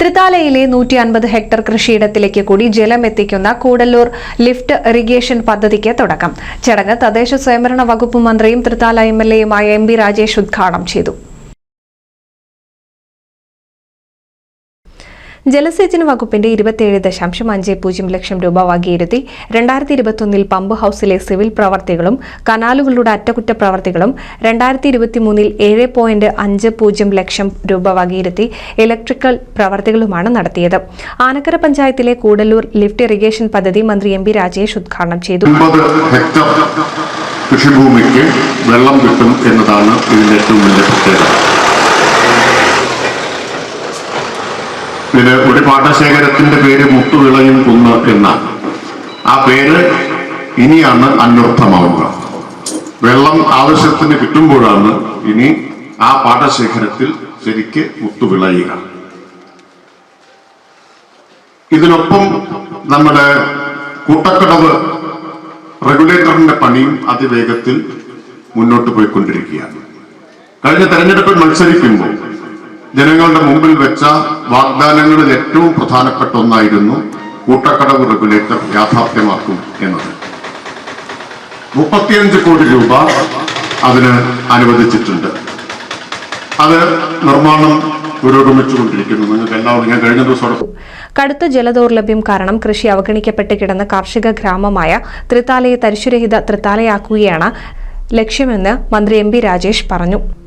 തൃത്താലയിലെ നൂറ്റി അൻപത് ഹെക്ടർ കൃഷിയിടത്തിലേക്ക് കൂടി ജലം എത്തിക്കുന്ന കൂടല്ലൂർ ലിഫ്റ്റ് ഇറിഗേഷൻ പദ്ധതിക്ക് തുടക്കം. ചടങ്ങ് തദ്ദേശ സ്വയംഭരണ വകുപ്പ് മന്ത്രിയും തൃത്താല എം എൽ എയുമായ എം ബി രാജേഷ് ഉദ്ഘാടനം ചെയ്തു. ജലസേചന വകുപ്പിന്റെ ഇരുപത്തിയേഴ് ദശാംശം അഞ്ച് പൂജ്യം ലക്ഷം രൂപ വകയിരുത്തി രണ്ടായിരത്തി ഇരുപത്തൊന്നിൽ പമ്പ് ഹൌസിലെ സിവിൽ പ്രവർത്തികളും കനാലുകളുടെ അറ്റകുറ്റപ്രവർത്തികളും രണ്ടായിരത്തി ഇരുപത്തിമൂന്നിൽ ഏഴ് പോയിന്റ് അഞ്ച് പൂജ്യം ലക്ഷം രൂപ വകയിരുത്തി ഇലക്ട്രിക്കൽ പ്രവർത്തികളുമാണ് നടത്തിയത്. ആനക്കര പഞ്ചായത്തിലെ കൂടല്ലൂർ ലിഫ്റ്റ് ഇറിഗേഷൻ പദ്ധതി മന്ത്രി എം പി രാജേഷ് ഉദ്ഘാടനം ചെയ്തു. കൃഷിഭൂമിക്ക് വെള്ളം കിട്ടും എന്നതാണ് ഇതിന്റെ ഏറ്റവും വലിയ പ്രത്യേകത. ഇതിന് ഒരു പാടശേഖരത്തിന്റെ പേര് മുട്ടുവിളയും കുന്ന് എന്നാണ് ആ പേര് ഇനിയാണ് അന്വർത്ഥമാവുക. വെള്ളം ആവശ്യത്തിന് കിട്ടുമ്പോഴാണ് ഇനി ആ പാടശേഖരത്തിൽ ശരിക്ക് മുത്തുവിളയുക. ഇതിനൊപ്പം നമ്മുടെ കൂട്ടക്കടവ് റെഗുലേറ്ററിന്റെ പണിയും അതിവേഗത്തിൽ മുന്നോട്ട് പോയിക്കൊണ്ടിരിക്കുകയാണ്. കഴിഞ്ഞ തെരഞ്ഞെടുപ്പിൽ മത്സരിക്കുമ്പോൾ ജനങ്ങളുടെ മുമ്പിൽ വെച്ച വാഗ്ദാനങ്ങളിൽ ഏറ്റവും പ്രധാനപ്പെട്ട ഒന്നായിരുന്നു കൂട്ടക്കടവ് റെഗുലേറ്റർ യാഥാർത്ഥ്യമാക്കും എന്നത്. മുപ്പത്തിയഞ്ച് കോടി രൂപ അതിന് അനുവദിച്ചിട്ടുണ്ട്. അത് നിർമ്മാണം കടുത്ത ജലദൗർലഭ്യം കാരണം കൃഷി അവഗണിക്കപ്പെട്ട് കിടന്ന കാർഷിക ഗ്രാമമായ തൃത്താലയെ തരിശുരഹിത തൃത്താലയാക്കുകയാണ് ലക്ഷ്യമെന്ന് മന്ത്രി എം രാജേഷ് പറഞ്ഞു.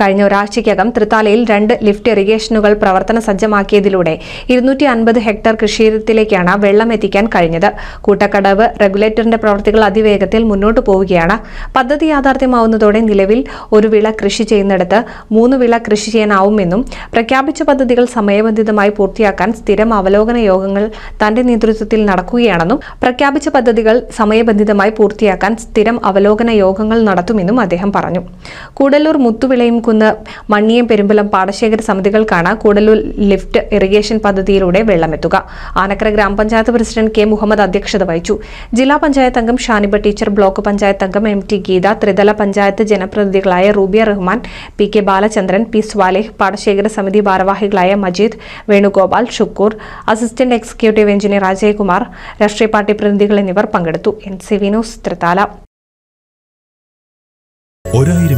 കഴിഞ്ഞ ഒരാഴ്ചയ്ക്കകം തൃത്താലയിൽ രണ്ട് ലിഫ്റ്റ് ഇറിഗേഷനുകൾ പ്രവർത്തന സജ്ജമാക്കിയതിലൂടെ ഇരുന്നൂറ്റി അൻപത് ഹെക്ടർ കൃഷിയിടത്തിലേക്കാണ് വെള്ളം എത്തിക്കാൻ കഴിഞ്ഞത്. കൂട്ടക്കടവ് റെഗുലേറ്ററിന്റെ പ്രവർത്തികൾ അതിവേഗത്തിൽ മുന്നോട്ട് പോവുകയാണ്. പദ്ധതി യാഥാർത്ഥ്യമാവുന്നതോടെ നിലവിൽ ഒരു വിള കൃഷി ചെയ്യുന്നിടത്ത് മൂന്ന് വിള കൃഷി ചെയ്യാനാവുമെന്നും പ്രഖ്യാപിച്ച പദ്ധതികൾ സമയബന്ധിതമായി പൂർത്തിയാക്കാൻ സ്ഥിരം അവലോകന യോഗങ്ങൾ തന്റെ നേതൃത്വത്തിൽ നടക്കുകയാണെന്നും പ്രഖ്യാപിച്ച പദ്ധതികൾ സമയബന്ധിതമായി പൂർത്തിയാക്കാൻ സ്ഥിരം അവലോകന യോഗങ്ങൾ നടത്തുമെന്നും അദ്ദേഹം പറഞ്ഞു. കൂടല്ലൂർ മുത്തുവിളയും കുന്ന് മണ്ണിയം പെരുമ്പലം പാടശേഖര സമിതികൾക്കാണ് കൂടലൂർ ലിഫ്റ്റ് ഇറിഗേഷൻ പദ്ധതിയിലൂടെ വെള്ളമെത്തുക. ആനക്കര ഗ്രാമപഞ്ചായത്ത് പ്രസിഡന്റ് കെ മുഹമ്മദ് അധ്യക്ഷത വഹിച്ചു. ജില്ലാ പഞ്ചായത്ത് അംഗം ഷാനിബ ടീച്ചർ ബ്ലോക്ക് പഞ്ചായത്ത് അംഗം എം ടി ഗീത ത്രിതല panchayat ജനപ്രതിനിധികളായ Rubiya Rahman P K Balachandran P Swaleh പാടശേഖര സമിതി ഭാരവാഹികളായ Majeed Venugopal Shukkoor assistant executive engineer Ajaykumar രാഷ്ട്രീയ പാർട്ടി പ്രതിനിധികൾ എന്നിവർ പങ്കെടുത്തു. N C Vinos Thrithala. ഒരായിരം